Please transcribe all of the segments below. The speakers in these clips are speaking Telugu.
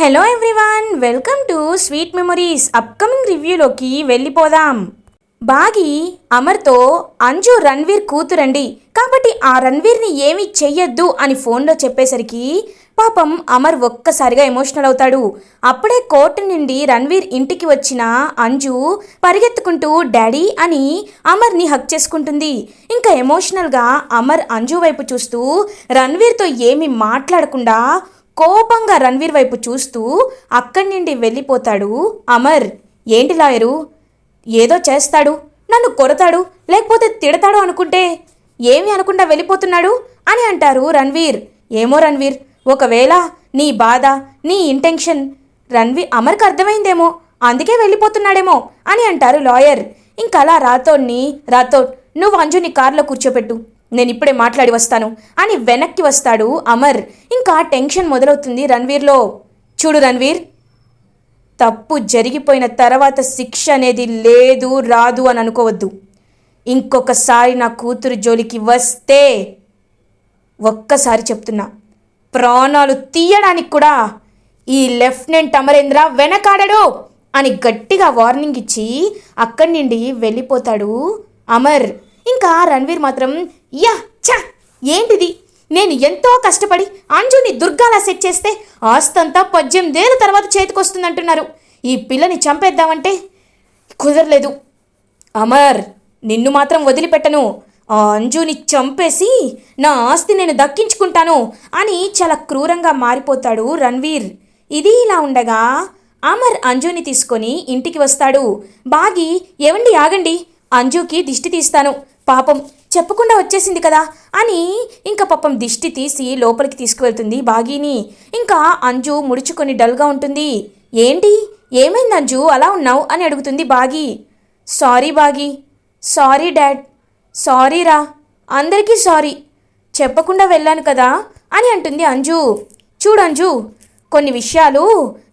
Hello everyone welcome to sweet memories upcoming రివ్యూలోకి వెళ్ళిపోదాం. బాగి అమర్తో అంజు రణ్వీర్ కూతురండి. కాబట్టి ఆ రణ్వీర్ని ఏమీ చెయ్యొద్దు అని ఫోన్లో చెప్పేసరికి పాపం అమర్ ఒక్కసారిగా ఎమోషనల్ అవుతాడు. అప్పుడే కోర్టు నుండి రణ్వీర్ ఇంటికి వచ్చిన అంజు పరిగెత్తుకుంటూ డాడీ అని అమర్ని హక్ చేసుకుంటుంది. ఇంకా ఎమోషనల్గా అమర్ అంజు వైపు చూస్తూ రణ్వీర్తో ఏమి మాట్లాడకుండా కోపంగా రణ్వీర్ వైపు చూస్తూ అక్కడి నుండి వెళ్ళిపోతాడు అమర్. ఏంటి లాయరు? ఏదో చేస్తాడు నన్ను కొడతాడు లేకపోతే తిడతాడు అనుకుంటే ఏమి అనకుండా వెళ్ళిపోతున్నాడు అని అంటారు రణ్వీర్. ఏమో రణ్వీర్ ఒకవేళ నీ బాధ నీ ఇంటెన్షన్ రణ్వీర్ అమర్కి అర్థమైందేమో అందుకే వెళ్ళిపోతున్నాడేమో అని అంటారు లాయర్. ఇంకలా అలా రాథోడ్ని రాథోడ్ నువ్వు అంజుని కారులో కూర్చోపెట్టు. నేను ఇప్పుడే మాట్లాడి వస్తాను. అని వెనక్కి వస్తాడు అమర్. ఇంకా టెన్షన్ మొదలవుతుంది రణ్వీర్లో. చూడు రణ్వీర్ తప్పు జరిగిపోయిన తర్వాత శిక్ష అనేది లేదు రాదు అని అనుకోవద్దు. ఇంకొకసారి నా కూతురు జోలికి వస్తే ఒక్కసారి చెప్తున్నా. ప్రాణాలు తీయడానికి కూడా ఈ లెఫ్టినెంట్ అమరేంద్ర వెనకాడడు అని గట్టిగా వార్నింగ్ ఇచ్చి అక్కడి నుండి వెళ్ళిపోతాడు అమర్. ఇంకా రణ్వీర్ మాత్రం యా చా ఏంటిది? నేను ఎంతో కష్టపడి అంజుని దుర్గాలా సెట్ చేస్తే ఆస్తంతా పద్దెనిమిదేళ్ళ తర్వాత చేతికొస్తుందంటున్నారు. ఈ పిల్లని చంపేద్దామంటే కుదరలేదు. అమర్ నిన్ను మాత్రం వదిలిపెట్టను. ఆ అంజుని చంపేసి నా ఆస్తి నేను దక్కించుకుంటాను అని చాలా క్రూరంగా మారిపోతాడు రణ్వీర్. ఇది ఇలా ఉండగా అమర్ అంజుని తీసుకొని ఇంటికి వస్తాడు. బాగి ఏవండి ఆగండి. అంజుకి దిష్టి తీస్తాను. పాపం చెప్పకుండా వచ్చేసింది కదా అని ఇంకా పాపం దిష్టి తీసి లోపలికి తీసుకువెళ్తుంది బాగీని. ఇంకా అంజు ముడుచుకొని డల్గా ఉంటుంది. ఏంటి? ఏమైంది అంజు? అలా ఉన్నావు అని అడుగుతుంది Bagi. Sorry Bagi. Sorry dad. Sorry రా. అందరికీ సారీ. చెప్పకుండా వెళ్ళాను కదా అని అంటుంది అంజు. చూడు అంజు కొన్ని విషయాలు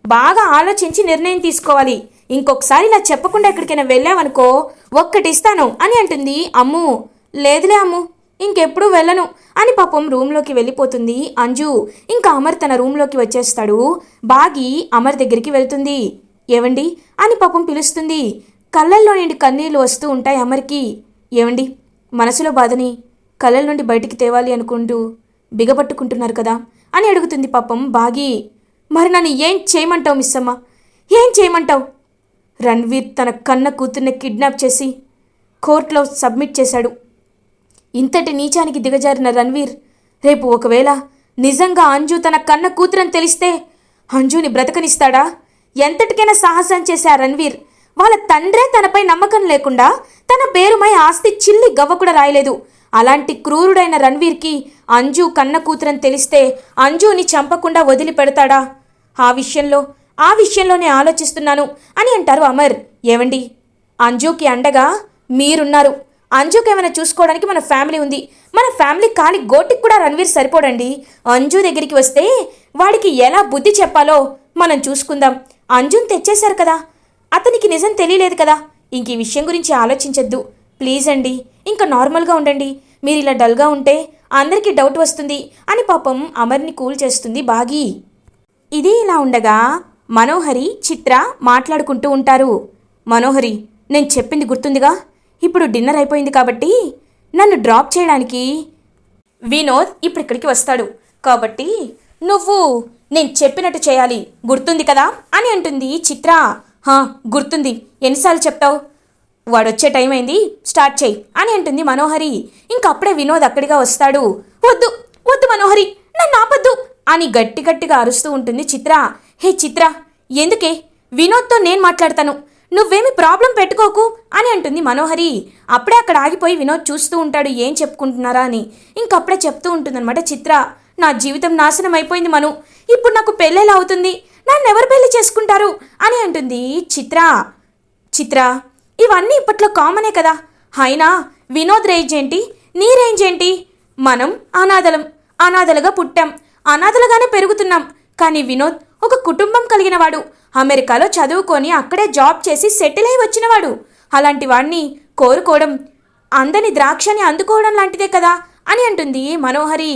బాగా ఆలోచించి నిర్ణయం తీసుకోవాలి. ఇంకొకసారి ఇలా చెప్పకుండా ఎక్కడికైనా వెళ్ళావనుకో ఒక్కటి ఇస్తాను అని అంటుంది అమ్ము లేదులే అమ్ము ఇంకెప్పుడు వెళ్ళను అని పాపం రూమ్లోకి వెళ్ళిపోతుంది అంజు. ఇంకా అమర్ తన రూమ్లోకి వచ్చేస్తాడు. బాగి అమర్ దగ్గరికి వెళ్తుంది. ఏవండి? అని పాపం పిలుస్తుంది. కళ్ళల్లో నుండి కన్నీళ్ళు వస్తూ ఉంటాయి అమర్కి. ఏవండి? మనసులో బాధని కళ్ళల నుండి బయటికి తేవాలి అనుకుంటూ బిగపట్టుకుంటున్నారు కదా? అని అడుగుతుంది పాపం బాగి. మరి నన్ను ఏం చేయమంటావు మిస్సమ్మ? ఏం చేయమంటావు? రణ్వీర్ తన కన్న కూతుర్ని కిడ్నాప్ చేసి కోర్టులో సబ్మిట్ చేశాడు. ఇంతటి నీచానికి దిగజారిన రణ్వీర్ రేపు ఒకవేళ నిజంగా అంజు తన కన్న కూతురని తెలిస్తే అంజుని బ్రతకనిస్తాడా? ఎంతటికైనా సాహసం చేసే ఆ రణ్వీర్ వాళ్ళ తండ్రే తనపై నమ్మకం లేకుండా తన పేరుమై ఆస్తి చిల్లి గవ్వ కూడా రాయలేదు. అలాంటి క్రూరుడైన రణ్వీర్కి అంజు కన్న కూతురని తెలిస్తే అంజుని చంపకుండా వదిలిపెడతాడా? ఆ విషయంలో ఆ విషయంలోనే ఆలోచిస్తున్నాను అని అంటారు అమర్. ఏవండి? అంజుకి అండగా మీరున్నారు. అంజుకి ఏమైనా చూసుకోవడానికి మన ఫ్యామిలీ ఉంది. మన ఫ్యామిలీ కాలి గోటికి కూడా రణవీర్ సరిపోడండి. అంజు దగ్గరికి వస్తే వాడికి ఎలా బుద్ధి చెప్పాలో మనం చూసుకుందాం. అంజుని తెచ్చేశారు కదా. అతనికి నిజం తెలియలేదు కదా. ఇంక ఈ విషయం గురించి ఆలోచించొద్దు. ప్లీజ్ అండి ఇంకా నార్మల్గా ఉండండి. మీరు ఇలా డల్గా ఉంటే అందరికీ డౌట్ వస్తుంది అని పాపం అమర్ని కూల్ చేస్తుంది బాగి. ఇది ఇలా ఉండగా మనోహరి చిత్ర మాట్లాడుకుంటూ ఉంటారు. మనోహరి నేను చెప్పింది గుర్తుందిగా? ఇప్పుడు డిన్నర్ అయిపోయింది కాబట్టి నన్ను డ్రాప్ చేయడానికి వినోద్ ఇప్పుడు ఇక్కడికి వస్తాడు. కాబట్టి నువ్వు నేను చెప్పినట్టు చేయాలి. గుర్తుంది కదా? అని అంటుంది చిత్ర. హా గుర్తుంది. ఎన్నిసార్లు చెప్తావు? వాడొచ్చే టైం అయింది. స్టార్ట్ చేయి. అని అంటుంది మనోహరి. ఇంకప్పుడే వినోద్ అక్కడిగా వస్తాడు. వద్దు వద్దు మనోహరి. నన్ను ఆపద్దు. అని గట్టి గట్టిగా అరుస్తూ ఉంటుంది చిత్ర. హే చిత్ర ఎందుకే? వినోద్తో నేను మాట్లాడతాను. నువ్వేమి ప్రాబ్లం పెట్టుకోకు అని అంటుంది మనోహరి. అప్పుడే అక్కడ ఆగిపోయి వినోద్ చూస్తూ ఉంటాడు ఏం చెప్పుకుంటున్నారా అని. ఇంకప్పుడే చెప్తూ ఉంటుందన్నమాట చిత్ర. నా జీవితం నాశనం అయిపోయింది మను. ఇప్పుడు నాకు పెళ్ళేలా అవుతుంది. నన్ను ఎవరు పెళ్ళి చేసుకుంటారు? అని అంటుంది చిత్ర. చిత్ర ఇవన్నీ ఇప్పట్లో కామనే కదా. అయినా వినోద్ రేంజ్ ఏంటి? నీ రేంజ్ ఏంటి? మనం అనాథలం అనాథలుగా పుట్టాం. అనాథలుగానే పెరుగుతున్నాం. కానీ వినోద్ ఒక కుటుంబం కలిగిన వాడు. అమెరికాలో చదువుకొని అక్కడే జాబ్ చేసి సెటిల్ అయి వచ్చినవాడు అలాంటి వాడిని కోరుకోవడం అందని ద్రాక్షని అందుకోవడం లాంటిదే కదా అని అంటుంది మనోహరి.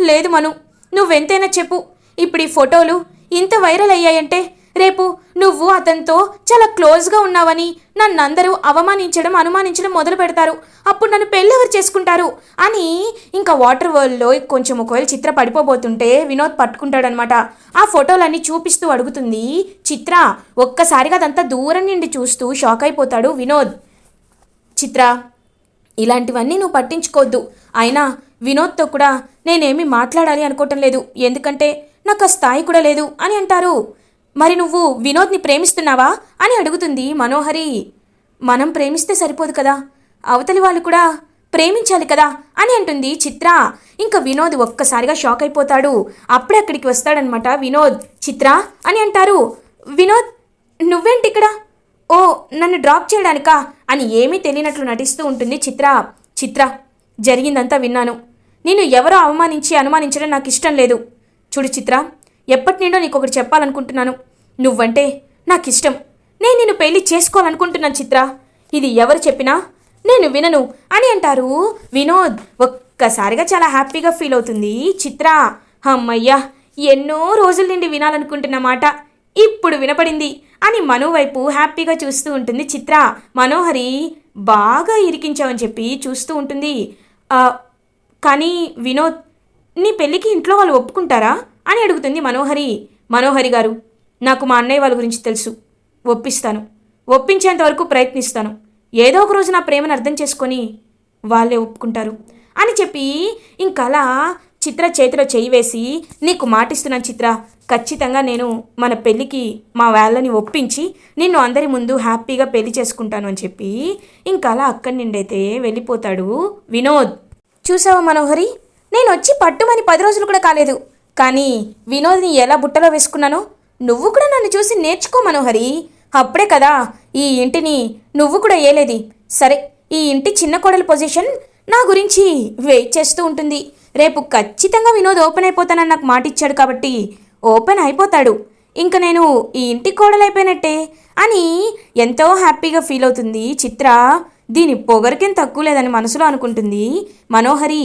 లేదు మను నువ్వెంతైనా చెప్పు. ఇప్పుడు ఈ ఫోటోలు ఇంత వైరల్ అయ్యాయంటే రేపు నువ్వు అతనితో చాలా క్లోజ్గా ఉన్నావని నన్ను అందరూ అవమానించడం అనుమానించడం మొదలు పెడతారు. అప్పుడు నన్ను పెళ్ళెవరు చేసుకుంటారు? అని ఇంకా వాటర్ వరల్డ్లో కొంచెం ఒకవేళ చిత్ర పడిపోబోతుంటే వినోద్ పట్టుకుంటాడనమాట ఆ ఫోటోలన్నీ చూపిస్తూ అడుగుతుంది చిత్ర ఒక్కసారిగా అదంతా దూరం నుండి చూస్తూ షాక్ అయిపోతాడు వినోద్. చిత్ర ఇలాంటివన్నీ నువ్వు పట్టించుకోవద్దు. అయినా వినోద్తో కూడా నేనేమి మాట్లాడాలి అనుకోవటం లేదు. ఎందుకంటే నాకు ఆ స్థాయి కూడా లేదు అని అంటారు. మరి నువ్వు వినోద్ని ప్రేమిస్తున్నావా? అని అడుగుతుంది మనోహరి. మనం ప్రేమిస్తే సరిపోదు కదా. అవతలి వాళ్ళు కూడా ప్రేమించాలి కదా అని అంటుంది చిత్ర. ఇంకా వినోద్ ఒక్కసారిగా షాక్ అయిపోతాడు. అప్పుడే అక్కడికి వస్తాడనమాట వినోద్. చిత్ర అని అంటారు. వినోద్ నువ్వేంటి ఇక్కడ? ఓ నన్ను డ్రాప్ చేయడానికా? అని ఏమీ తెలియనట్లు నటిస్తూ ఉంటుంది చిత్ర. చిత్ర జరిగిందంతా విన్నాను. నేను ఎవరో అవమానించి అనుమానించడం నాకు ఇష్టం లేదు. చూడు చిత్ర ఎప్పటి నుండో నీకు ఒకటి చెప్పాలనుకుంటున్నాను. నువ్వంటే నాకు ఇష్టం నేను నిన్ను పెళ్ళి చేసుకోవాలనుకుంటున్నాను చిత్ర. ఇది ఎవరు చెప్పినా నేను వినను అని అంటారు. వినోద్ ఒక్కసారిగా చాలా హ్యాపీగా ఫీల్ అవుతుంది. చిత్ర అమ్మయ్యా ఎన్నో రోజుల నుండి వినాలనుకుంటున్న మాట ఇప్పుడు వినపడింది అని మను వైపు హ్యాపీగా చూస్తూ ఉంటుంది చిత్ర. మనోహరి బాగా ఇరికించావని చెప్పి చూస్తూ ఉంటుంది. కానీ వినోద్ నీ పెళ్ళికి ఇంట్లో వాళ్ళు ఒప్పుకుంటారా? అని అడుగుతుంది మనోహరి. మనోహరి గారు నాకు మా అన్నయ్య వాళ్ళ గురించి తెలుసు. ఒప్పిస్తాను. ఒప్పించేంత వరకు ప్రయత్నిస్తాను. ఏదో ఒక రోజు నా ప్రేమను అర్థం చేసుకొని వాళ్ళే ఒప్పుకుంటారు అని చెప్పి ఇంకలా చిత్ర చేతిలో చేయి వేసి నీకు మాటిస్తున్నాను చిత్ర. ఖచ్చితంగా నేను మన పెళ్ళికి మా వాళ్ళని ఒప్పించి నిన్ను అందరి ముందు హ్యాపీగా పెళ్ళి చేసుకుంటాను అని చెప్పి ఇంకలా అక్కడి నుండైతే వెళ్ళిపోతాడు వినోద్. చూసావా మనోహరి? నేను వచ్చి పట్టుమని పది రోజులు కూడా కాలేదు. కానీ వినోద్ని ఎలా బుట్టలో వేసుకున్నానో నువ్వు కూడా నన్ను చూసి నేర్చుకో మనోహరి. అప్పుడే కదా ఈ ఇంటిని నువ్వు కూడా ఏలేది. సరే ఈ ఇంటి చిన్న కోడల పొజిషన్ నా గురించి వెయిట్ చేస్తూ ఉంటుంది. రేపు ఖచ్చితంగా వినోద్ ఓపెన్ అయిపోతానని నాకు మాట ఇచ్చాడు కాబట్టి ఓపెన్ అయిపోతాడు. ఇంక నేను ఈ ఇంటి కోడలైపోయినట్టే అని ఎంతో హ్యాపీగా ఫీల్ అవుతుంది చిత్ర. దీని పొగరికేం తక్కువ లేదని మనసులో అనుకుంటుంది మనోహరి.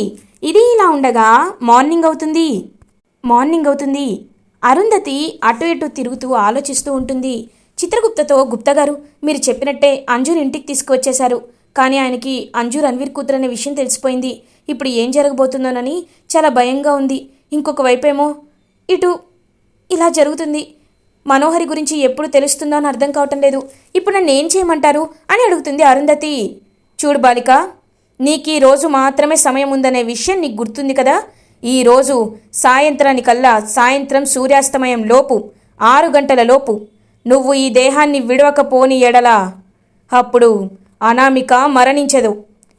ఇది ఇలా ఉండగా మార్నింగ్ అవుతుంది. మార్నింగ్ అవుతుంది. అరుంధతి అటు ఇటు తిరుగుతూ ఆలోచిస్తూ ఉంటుంది. చిత్రగుప్తతో గుప్తగారు మీరు చెప్పినట్టే అంజూర్ ఇంటికి తీసుకువచ్చేశారు. కానీ ఆయనకి అంజూర్ అన్వీర్ కూతురు అనే విషయం తెలిసిపోయింది. ఇప్పుడు ఏం జరగబోతుందోనని చాలా భయంగా ఉంది. ఇంకొక వైపేమో ఇటు ఇలా జరుగుతుంది. మనోహరి గురించి ఎప్పుడు తెలుస్తుందో అని అర్థం కావటం లేదు. ఇప్పుడు నన్ను ఏం చేయమంటారు అని అడుగుతుంది అరుంధతి. చూడు బాలిక నీకు ఈ రోజు మాత్రమే సమయం ఉందనే విషయం నీకు గుర్తుంది కదా? ఈరోజు సాయంత్రానికల్లా సాయంత్రం సూర్యాస్తమయం లోపు ఆరు గంటల లోపు. నువ్వు ఈ దేహాన్ని విడవకపోని ఎడలా? అప్పుడు అనామిక మరణించదు.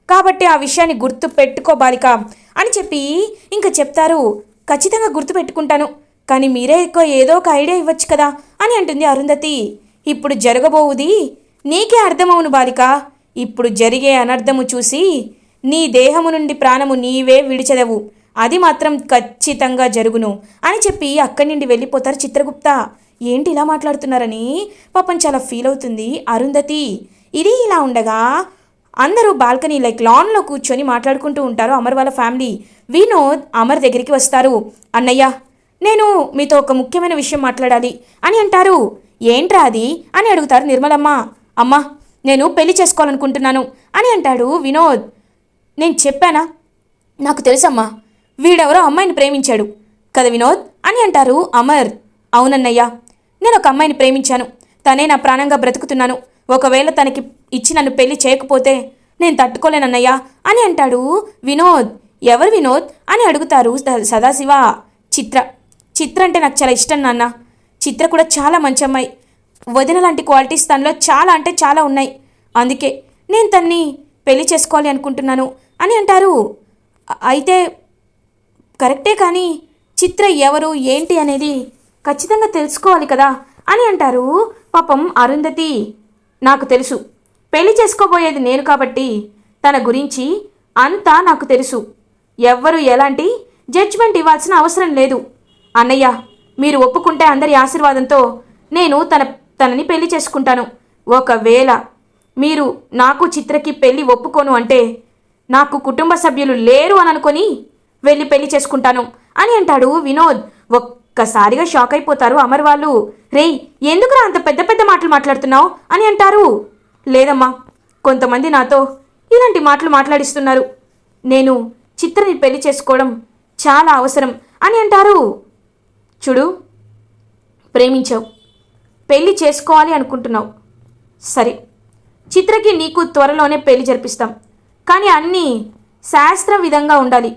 కాబట్టి ఆ విషయాన్ని గుర్తు పెట్టుకో బాలిక అని చెప్పి ఇంకా చెప్తారు. ఖచ్చితంగా గుర్తుపెట్టుకుంటాను కానీ మీరే ఎక్కువ ఏదో ఒక ఐడియా ఇవ్వచ్చు కదా అని అంటుంది అరుంధతి. ఇప్పుడు జరగబోవుది నీకే అర్థమవును బాలిక. ఇప్పుడు జరిగే అనర్థము చూసి నీ దేహము నుండి ప్రాణము నీవే విడిచెదవు. అది మాత్రం ఖచ్చితంగా జరుగును అని చెప్పి అక్కడి నుండి వెళ్ళిపోతారు చిత్రగుప్త. ఏంటి ఇలా మాట్లాడుతున్నారని? పాపం చాలా ఫీల్ అవుతుంది అరుంధతి. ఇది ఇలా ఉండగా అందరూ బాల్కనీ లైక్ లాన్లో కూర్చొని మాట్లాడుకుంటూ ఉంటారు అమర్ వాళ్ళ ఫ్యామిలీ. వినోద్ అమర్ దగ్గరికి వస్తారు. అన్నయ్య నేను మీతో ఒక ముఖ్యమైన విషయం మాట్లాడాలి అని అంటారు. ఏంట్రా అది? అని అడుగుతారు నిర్మలమ్మ. అమ్మ నేను పెళ్ళి చేసుకోవాలనుకుంటున్నాను అని అంటాడు వినోద్. నేను చెప్పానా? నాకు తెలుసమ్మా. వీడెవరో అమ్మాయిని ప్రేమించాడు. కదా వినోద్? అని అంటారు అమర్. అవునన్నయ్యా నేను ఒక అమ్మాయిని ప్రేమించాను. తనే నా ప్రాణంగా బ్రతుకుతున్నాను. ఒకవేళ తనకి ఇచ్చి నన్ను పెళ్ళి చేయకపోతే నేను తట్టుకోలేనన్నయ్యా అని అంటాడు వినోద్. ఎవరు వినోద్? అని అడుగుతారు స- సదాశివ. చిత్ర. చిత్ర అంటే నాకు చాలా ఇష్టం నాన్న. చిత్ర కూడా చాలా మంచి అమ్మాయి. వదిన లాంటి క్వాలిటీస్ తనలో చాలా అంటే చాలా ఉన్నాయి. అందుకే నేను తన్ని పెళ్ళి చేసుకోవాలి అనుకుంటున్నాను అని అంటారు. అయితే కరెక్టే కానీ చిత్ర ఎవరు ఏంటి అనేది ఖచ్చితంగా తెలుసుకోవాలి కదా అని అంటారు. పాపం అరుంధతి నాకు తెలుసు. పెళ్ళి చేసుకోబోయేది నేను కాబట్టి తన గురించి అంతా నాకు తెలుసు. ఎవ్వరు ఎలాంటి జడ్జ్మెంట్ ఇవ్వాల్సిన అవసరం లేదు. అన్నయ్య మీరు ఒప్పుకుంటే అందరి ఆశీర్వాదంతో నేను తన తనని పెళ్ళి చేసుకుంటాను. ఒకవేళ మీరు నాకు చిత్రకి పెళ్ళి ఒప్పుకోను అంటే నాకు కుటుంబ సభ్యులు లేరు అని అనుకొని వెళ్ళి పెళ్ళి చేసుకుంటాను అని అంటాడు వినోద్. ఒక్కసారిగా షాక్ అయిపోతారు అమర్ వాళ్ళు. రేయ్ ఎందుకురా అంత పెద్ద పెద్ద మాటలు మాట్లాడుతున్నావు అని అంటారు. లేదమ్మా కొంతమంది నాతో ఇలాంటి మాటలు మాట్లాడిస్తున్నారు. నేను చిత్రని పెళ్ళి చేసుకోవడం చాలా అవసరం అని అంటారు. చూడు ప్రేమించావు. పెళ్ళి చేసుకోవాలి అనుకుంటున్నావు. సరే చిత్రకి నీకు త్వరలోనే పెళ్ళి జరిపిస్తాం. కానీ అన్నీ శాస్త్ర విధంగా ఉండాలి.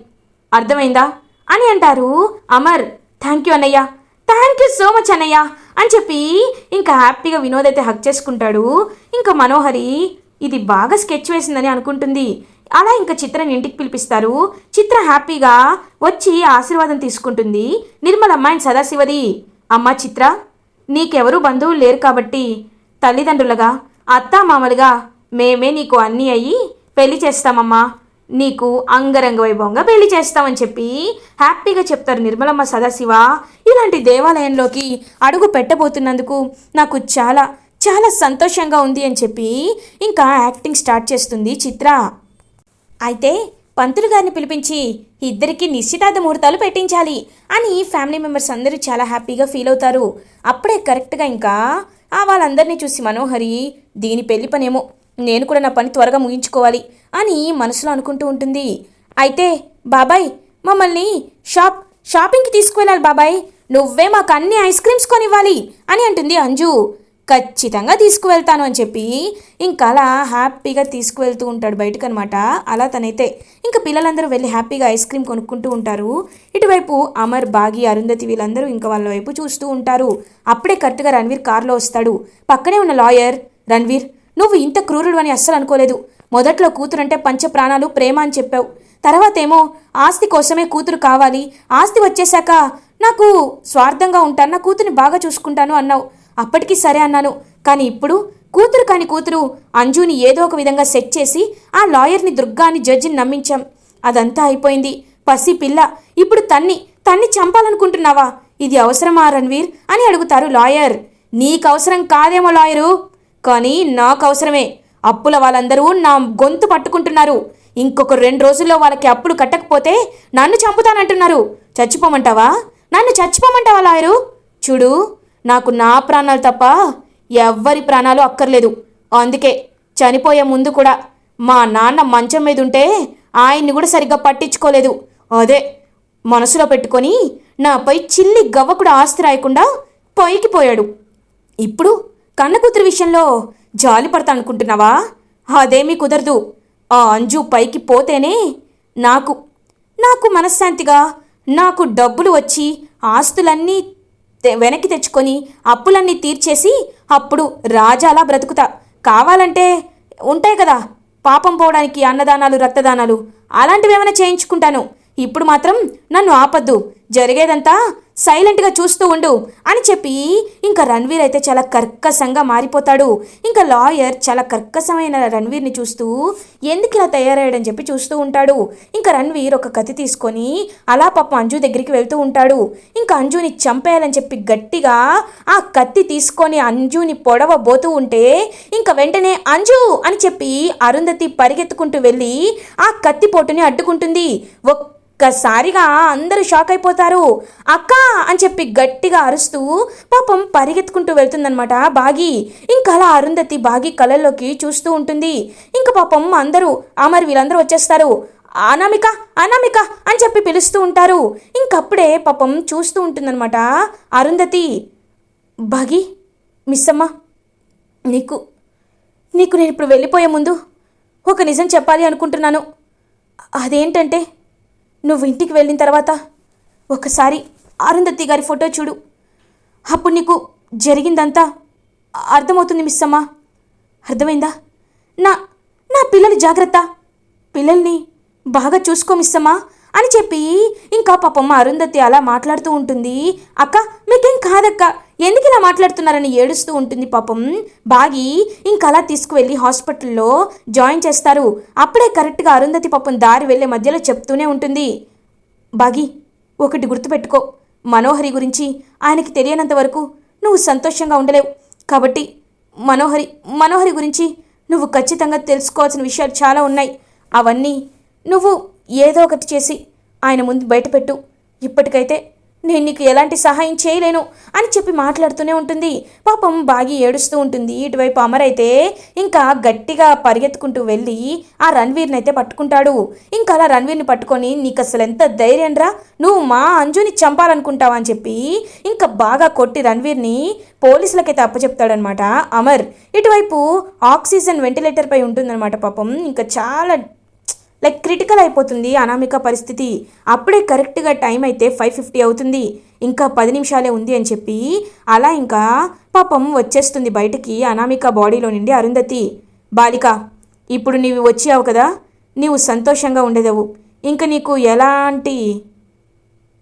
అర్థమైందా? అని అంటారు అమర్. థ్యాంక్ యూ అన్నయ్య. థ్యాంక్ యూ సో మచ్ అన్నయ్య. అని చెప్పి ఇంకా హ్యాపీగా వినోద్ అయితే హక్ చేసుకుంటాడు. ఇంకా మనోహరి ఇది బాగా స్కెచ్ వేసిందని అనుకుంటుంది. అలా ఇంకా చిత్రని ఇంటికి పిలిపిస్తారు. చిత్ర హ్యాపీగా వచ్చి ఆశీర్వాదం తీసుకుంటుంది. నిర్మలమ్మ అండ్ సదాశివది. అమ్మ చిత్ర నీకెవరూ బంధువులు లేరు కాబట్టి తల్లిదండ్రులుగా అత్తామామలుగా మేమే నీకు అన్నీ అయ్యి పెళ్ళి చేస్తామమ్మా. నీకు అంగరంగ వైభవంగా పెళ్ళి చేస్తామని చెప్పి హ్యాపీగా చెప్తారు నిర్మలమ్మ సదాశివ. ఇలాంటి దేవాలయంలోకి అడుగు పెట్టబోతున్నందుకు నాకు చాలా చాలా సంతోషంగా ఉంది అని చెప్పి ఇంకా యాక్టింగ్ స్టార్ట్ చేస్తుంది చిత్ర. అయితే పంతులు గారిని పిలిపించి ఇద్దరికి నిశ్చితార్థ ముహూర్తాలు పెట్టించాలి అని ఫ్యామిలీ మెంబర్స్ అందరూ చాలా హ్యాపీగా ఫీల్ అవుతారు. అప్పుడే కరెక్ట్గా ఇంకా ఆ వాళ్ళందరినీ చూసి మనోహరి దీని పెళ్ళి పనేమో నేను కూడా నా పని త్వరగా ముగించుకోవాలి అని మనసులో అనుకుంటూ ఉంటుంది. అయితే బాబాయ్ మమ్మల్ని షాప్ షాపింగ్కి తీసుకువెళ్ళాలి బాబాయ్. నువ్వే మాకు అన్ని ఐస్ క్రీమ్స్ కొనివ్వాలి అని అంటుంది అంజు. ఖచ్చితంగా తీసుకువెళ్తాను అని చెప్పి ఇంకా అలా హ్యాపీగా తీసుకువెళ్తూ ఉంటాడు బయటకు అనమాట అలా తనైతే. ఇంకా పిల్లలందరూ వెళ్ళి హ్యాపీగా ఐస్ క్రీమ్ కొనుక్కుంటూ ఉంటారు. ఇటువైపు అమర్ బాగి అరుంధతి వీళ్ళందరూ ఇంకా వాళ్ళ వైపు చూస్తూ ఉంటారు. అప్పుడే కరెక్ట్గా రణ్వీర్ కారులో వస్తాడు. పక్కనే ఉన్న లాయర్ రణ్వీర్ నువ్వు ఇంత క్రూరుడు అని అస్సలు అనుకోలేదు. మొదట్లో కూతురంటే పంచ ప్రాణాలు ప్రేమ అని చెప్పావు. తర్వాతేమో ఆస్తి కోసమే కూతురు కావాలి. ఆస్తి వచ్చేశాక నాకు స్వార్థంగా ఉంటాను నా కూతురిని బాగా చూసుకుంటాను అన్నావు. అప్పటికి సరే అన్నాను. కానీ ఇప్పుడు కూతురు కాని కూతురు అంజుని ఏదో ఒక విధంగా సెట్ చేసి ఆ లాయర్ని దుర్గాని జడ్జిని నమ్మించాం. అదంతా అయిపోయింది. పసి పిల్ల ఇప్పుడు తన్ని తన్ని చంపాలనుకుంటున్నావా? ఇది అవసరమా రణ్వీర్? అని అడుగుతారు లాయర్. నీకు అవసరం కాదేమో లాయరు. కానీ నాకు అవసరమే అప్పుల వాళ్ళందరూ నా గొంతు పట్టుకుంటున్నారు. ఇంకొక రెండు రోజుల్లో వాళ్ళకి అప్పులు కట్టకపోతే నన్ను చంపుతానంటున్నారు. చచ్చిపోమంటావా? నన్ను చచ్చిపోమంటావా లాయరు? చూడు నాకు నా ప్రాణాలు తప్ప ఎవ్వరి ప్రాణాలు అక్కర్లేదు. అందుకే చనిపోయే ముందు కూడా మా నాన్న మంచం మీద ఉంటే ఆయన్ని కూడా సరిగ్గా పట్టించుకోలేదు. అదే మనసులో పెట్టుకొని నాపై చిల్లి గవ్వ కూడా ఆస్తి రాయకుండా పైకి పోయాడు. ఇప్పుడు కన్న కూతురు విషయంలో జాలి పడతా అనుకుంటున్నావా అదేమీ కుదరదు. ఆ అంజు పైకి పోతేనే నాకు నాకు మనశ్శాంతిగా నాకు డబ్బులు వచ్చి ఆస్తులన్నీ వెనక్కి తెచ్చుకొని అప్పులన్నీ తీర్చేసి అప్పుడు రాజాలా బ్రతుకుతా. కావాలంటే ఉంటాయి కదా పాపం పోవడానికి అన్నదానాలు రక్తదానాలు అలాంటివి ఏమైనా చేయించుకుంటాను. ఇప్పుడు మాత్రం నన్ను ఆపద్దు. జరిగేదంతా సైలెంట్గా చూస్తూ ఉండు అని చెప్పి ఇంకా రణ్వీర్ అయితే చాలా కర్కశంగా మారిపోతాడు. ఇంకా లాయర్ చాలా కర్కశమైన రణ్వీర్ని చూస్తూ ఎందుకు ఇలా తయారయ్యాడని చెప్పి చూస్తూ ఉంటాడు. ఇంకా రణ్వీర్ ఒక కత్తి తీసుకొని అలా పాప అంజు దగ్గరికి వెళ్తూ ఉంటాడు. ఇంకా అంజుని చంపేయాలని చెప్పి గట్టిగా ఆ కత్తి తీసుకొని అంజుని పొడవబోతూ ఉంటే ఇంకా వెంటనే అంజు అని చెప్పి అరుంధతి పరిగెత్తుకుంటూ వెళ్ళి ఆ కత్తి పోటుని అడ్డుకుంటుంది. ఒక్కసారిగా అందరూ షాక్ అయిపోతారు. అక్క అని చెప్పి గట్టిగా అరుస్తూ పాపం పరిగెత్తుకుంటూ వెళ్తుందనమాట బాగి. ఇంకా అలా అరుంధతి బాగి కళ్ళల్లోకి చూస్తూ ఉంటుంది. ఇంకా పాపం అందరూ అమర్ వీళ్ళందరూ వచ్చేస్తారు. అనామిక అనామిక అని చెప్పి పిలుస్తూ ఉంటారు. ఇంకప్పుడే పాపం చూస్తూ ఉంటుందన్నమాట అరుంధతి. బాగి మిస్సమ్మ నీకు నీకు నేను ఇప్పుడు వెళ్ళిపోయే ముందు ఒక నిజం చెప్పాలి అనుకుంటున్నాను. అదేంటంటే నువ్వు ఇంటికి వెళ్ళిన తర్వాత ఒకసారి అరుంధతి గారి ఫోటో చూడు. అప్పుడు నీకు జరిగిందంతా అర్థమవుతుంది మిస్ అమ్మా. అర్థమైందా? నా నా పిల్లలు జాగ్రత్త. పిల్లల్ని బాగా చూసుకో మిస్ అమ్మా. అని చెప్పి ఇంకా పాపం అరుంధతి అలా మాట్లాడుతూ ఉంటుంది. అక్క మీకేం కాదక్క? ఎందుకు ఇలా మాట్లాడుతున్నారని ఏడుస్తూ ఉంటుంది పాపం. బాగి ఇంకా అలా తీసుకువెళ్ళి హాస్పిటల్లో జాయిన్ చేస్తారు. అప్పుడే కరెక్ట్గా అరుంధతి పాపం దారి వెళ్ళే మధ్యలో చెప్తూనే ఉంటుంది. బాగి ఒకటి గుర్తుపెట్టుకో. మనోహరి గురించి ఆయనకి తెలియనంత వరకు నువ్వు సంతోషంగా ఉండలేవు. కాబట్టి మనోహరి మనోహరి గురించి నువ్వు ఖచ్చితంగా తెలుసుకోవాల్సిన విషయాలు చాలా ఉన్నాయి. అవన్నీ నువ్వు ఏదో ఒకటి చేసి ఆయన ముందు బయటపెట్టు. ఇప్పటికైతే నేను నీకు ఎలాంటి సహాయం చేయలేను అని చెప్పి మాట్లాడుతూనే ఉంటుంది. పాపం బాగి ఏడుస్తూ ఉంటుంది. ఇటువైపు అమర్ అయితే ఇంకా గట్టిగా పరిగెత్తుకుంటూ వెళ్ళి ఆ రణ్వీర్ని అయితే పట్టుకుంటాడు. ఇంకా అలా రణ్వీర్ని పట్టుకొని నీకు అసలు ఎంత ధైర్యం రా. నువ్వు మా అంజుని చంపాలనుకుంటావా? అని చెప్పి ఇంకా బాగా కొట్టి రణ్వీర్ని పోలీసులకైతే అప్పచెప్తాడనమాట అమర్. ఇటువైపు ఆక్సిజన్ వెంటిలేటర్ పై ఉంటుందన్నమాట పాపం. ఇంకా చాలా లైక్ క్రిటికల్ అయిపోతుంది అనామిక పరిస్థితి. అప్పుడే కరెక్ట్గా టైం అయితే ఫైవ్ ఫిఫ్టీ అవుతుంది. ఇంకా పది నిమిషాలే ఉంది అని చెప్పి అలా ఇంకా పాపం వచ్చేస్తుంది బయటికి అనామిక బాడీలో నుండి అరుంధతి. బాలిక ఇప్పుడు నీవు వచ్చావు కదా నీవు సంతోషంగా ఉండేదవు. ఇంకా నీకు ఎలాంటి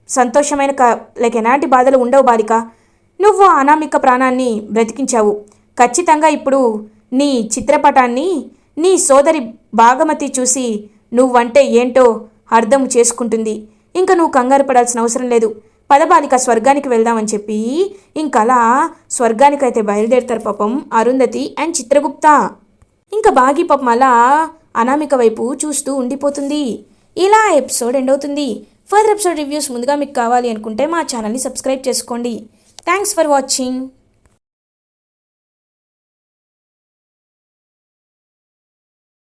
సంతోషమైన క లైక్ ఎలాంటి బాధలు ఉండవు బాలిక. నువ్వు అనామిక ప్రాణాన్ని బ్రతికించావు. ఖచ్చితంగా ఇప్పుడు నీ చిత్రపటాన్ని నీ సోదరి భాగమతి చూసి నువ్వంటే ఏంటో అర్థం చేసుకుంటుంది. ఇంకా నువ్వు కంగారు పడాల్సిన అవసరం లేదు. పదబాలిక స్వర్గానికి వెళ్దామని చెప్పి ఇంకలా స్వర్గానికైతే బయలుదేరుతారు పాపం అరుంధతి అండ్ చిత్రగుప్త. ఇంకా బాగి పాపం అలా అనామిక వైపు చూస్తూ ఉండిపోతుంది. ఇలా ఎపిసోడ్ ఎండ్ అవుతుంది. ఫర్దర్ ఎపిసోడ్ రివ్యూస్ ముందుగా మీకు కావాలి అనుకుంటే మా ఛానల్ని సబ్స్క్రైబ్ చేసుకోండి. Thanks for watching.